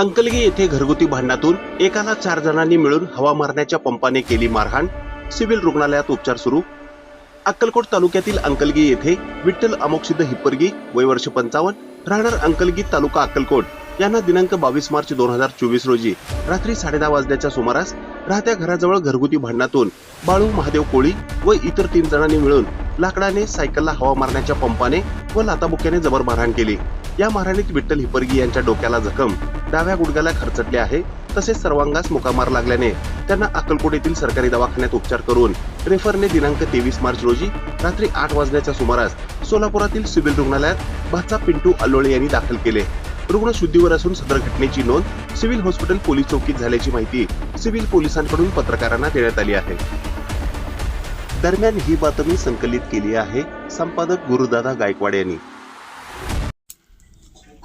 अंकलगी येथे घरगुती भांडणातून एकाला चार जणांनी मिळून हवा मारण्याच्या पंपाने केली मारहाण. सिव्हिल रुग्णालयात उपचार सुरू. अक्कलकोट तालुक्यातील अंकलगी येथे विठ्ठल अमोक्षिद्ध हिप्परगी वय वर्ष पंचावन्न राहणार अंकलगी तालुका अक्कलकोट यांना दिनांक बावीस मार्च दोन हजार चोवीस रोजी रात्री साडेदहा वाजण्याच्या सुमारास राहत्या घराजवळ घरगुती भांडणातून बाळू महादेव कोळी व इतर तीन जणांनी मिळून लाकडाने सायकलला हवा मारण्याच्या पंपाने व लाताबुक्याने जबर मारहाण केली. या मारहाणीत विठ्ठल हिपर्गी यांच्या डोक्याला जखम डाव्या गुडघ्याला खरचटले आहे तसेच सर्वांगास मुकामार लागल्याने त्यांना अक्कलकोट येथील सरकारी दवाखान्यात उपचार करून रेफरने दिनांक तेवीस मार्च रोजी रात्री आठ वाजण्याच्या सुमारास सोलापुरातील सिव्हिल रुग्णालयात भाचा पिंटू अल्लोळे यांनी दाखल केले. रुग्ण शुद्धीवर असून सदर घटनेची नोंद सिव्हिल हॉस्पिटल पोलीस चौकीत झाल्याची माहिती सिव्हिल पोलिसांकडून पत्रकारांना देण्यात आली आहे. दरम्यान ही बातमी संकलित केली आहे संपादक गुरुदादा गायकवाड यांनी.